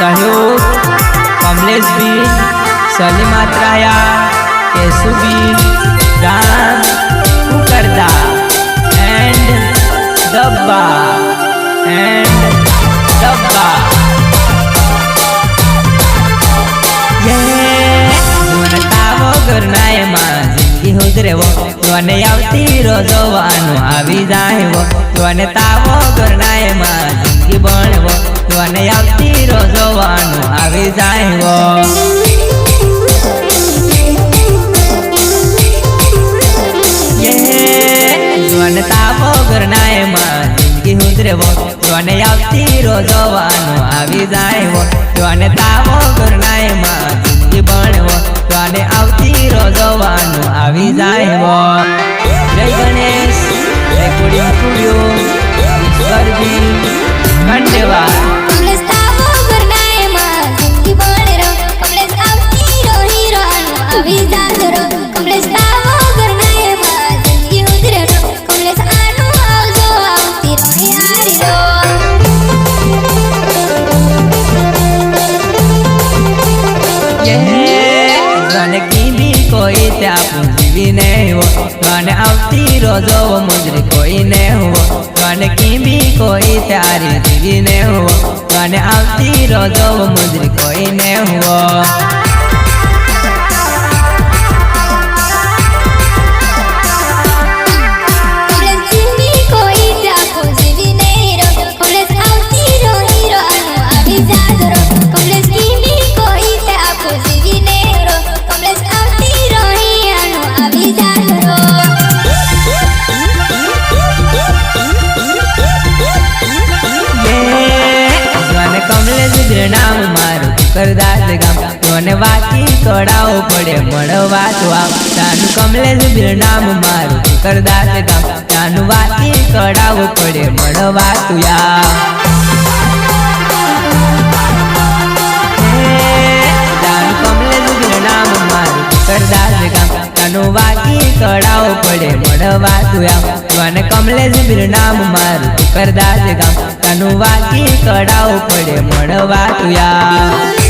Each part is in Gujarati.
સહયોગ કમલેશ બી સલીમાત્રાયા કેશુબી રામ કુકરદા એન્ડ દબ્બા એન્ડ દબ્બા ઘરના એમાં જિંદગી ઉતરેવો જોને આવતી રોજવાનું આવી જાયવો તને તાવો ઘરના એમાં જિંદગી બણવો જોને આવતી રોજવાનું આવી જાયવો જોને તાવો ઘરના એમાં જિંદગી ઉતરેવો જોને આવતી રોજવાનું આવી જાય જોને તાવો ઘરના એમાં કીધી જીવીને તારી જીવી હો. મને આવતી રોજો મુજરી કોઈ ને વાકી પડે, મળવા તો તાનું કમલેશ બિરનામ મારું કરદાસ ગામ. તાનું વાતી કડાવો પડે, મળવા તુયા કરદાસ ગામ. તાનું વાકી કડાવો પડે, મળવા તુયા આવ. મને કમલેશ નામ મારું કરદાસ ગામ. તાનું વાકી પડે, મળવા તું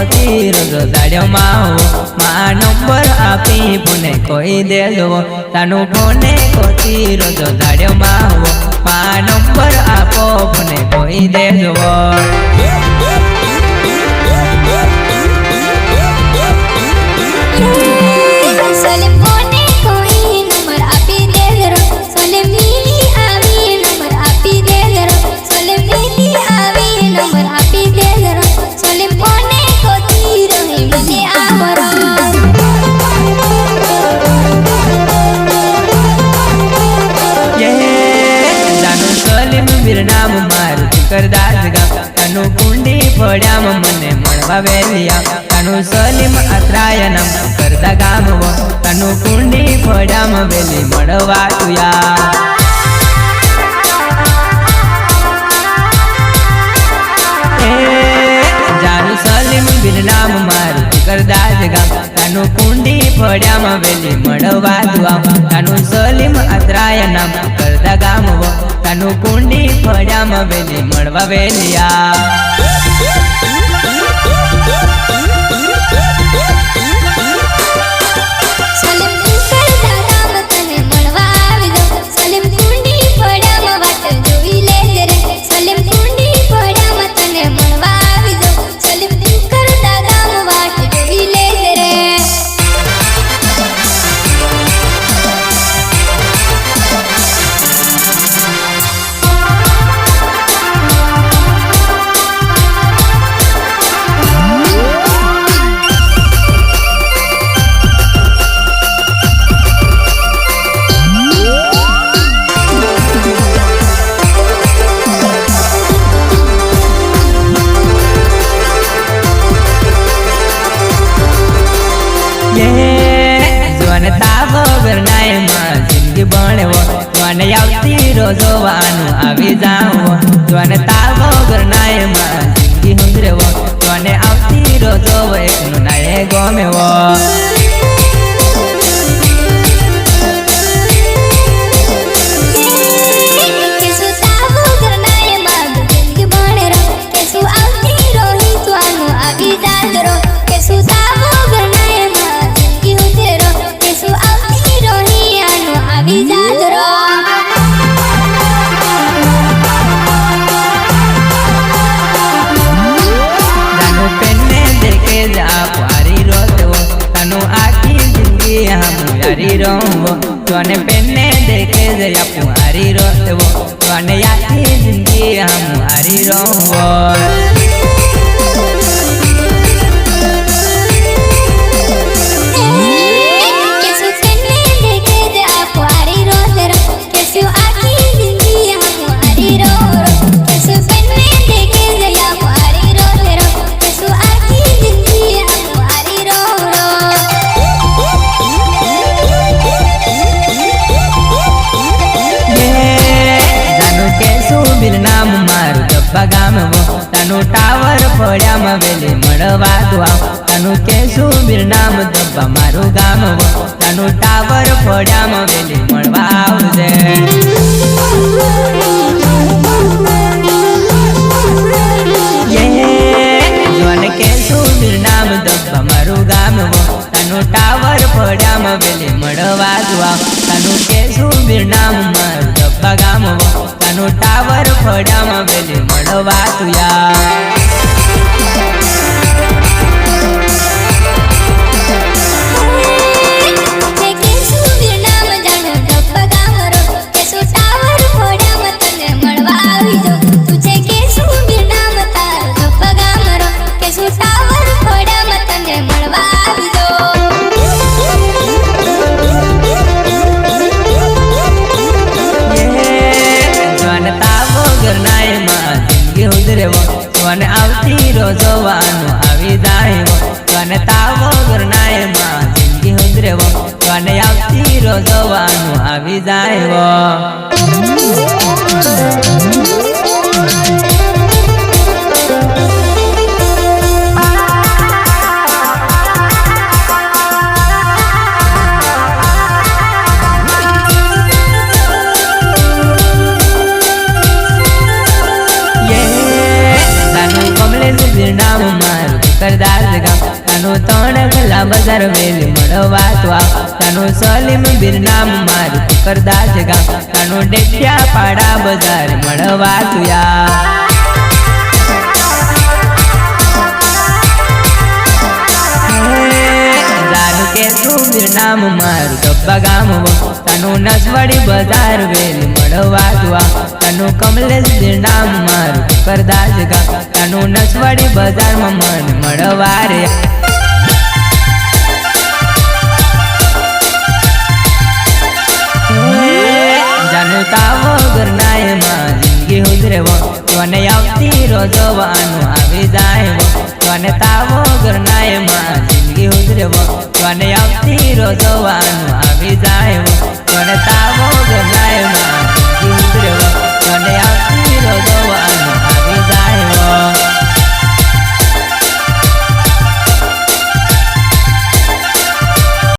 ફોને કોતી રોજો દાડ્યો માવો મા નંબર આપી ફોને કોઈ દેજો તાનું ફોને કોતી રોજો દાડ્યો માવો મા નંબર આપો ફોને કોઈ દેજો કરદાસ ગામ તાનું કુંડી પડ્યા મને મળવા વેલિયા તાનું સલીમ અથરાય નમ ગામ તાનું કુંડી પડ્યા વેલી મળવા તુયા નામ કુંડી પડ્યામાં વેલી મળવા દુઆ. તાનું સલીમ અથરાય નામ તાનું કુંડી ફળ્યા વેલી મળવા વેલી રોજવાનું આવી જાઓ. જોને તાવો ગરનાયમાં જિંદગી હુંદરેવો જોને આવતી રોજો એકનું નાય ગમેવો. હમ યારી રહો તને પેને દેખે જા હારી રોતવો તને યાદ જિંદગી હમ હારી રહો મળવા આવ તાનું કેશું બિર નામ ડબ્બા મારું ગામ તાનું ટાવર ફોડામાં વેલી મળવા આવજે. મારું ગામ તાનું ટાવર ફોડામાં વેલી મળવા તું આવ તાનું કેસું બિર મારું ગામ તાનું ટાવર પડ્યામાં વેલી મળવા જોને આવતી રોજવાનું આવી જાય કોને તાવો ગરનાય જિંદગી ઉધરેવો કોને આવતી રોજવાનું આવી જાય ગલા બજાર વેલી મળવા તો તાનું સલીમ બીર નામ મારું કરદા ગામ તાનો ડેટિયા પાડા બજાર મળવા તું યા જાનું કે તું બિર નામ મારું ડબ્બા ગામ. વો નસવાડી બજાર વેલી મળવા તું આવ કમલેશ નામ મારું કરદાસ ગામ તાનું નસવાડી બજારમાં મન મળવા રે મને આવતી રોજવાનું આવી જાય તને તાવો ગરનાયમાં જિંદગી ઉતરેવ તને આવતી રોજવાનું આવી જાય તને તાવો ગરનાયમાં જિંદગી ઉતરેવ તને આવતી રોજવાનું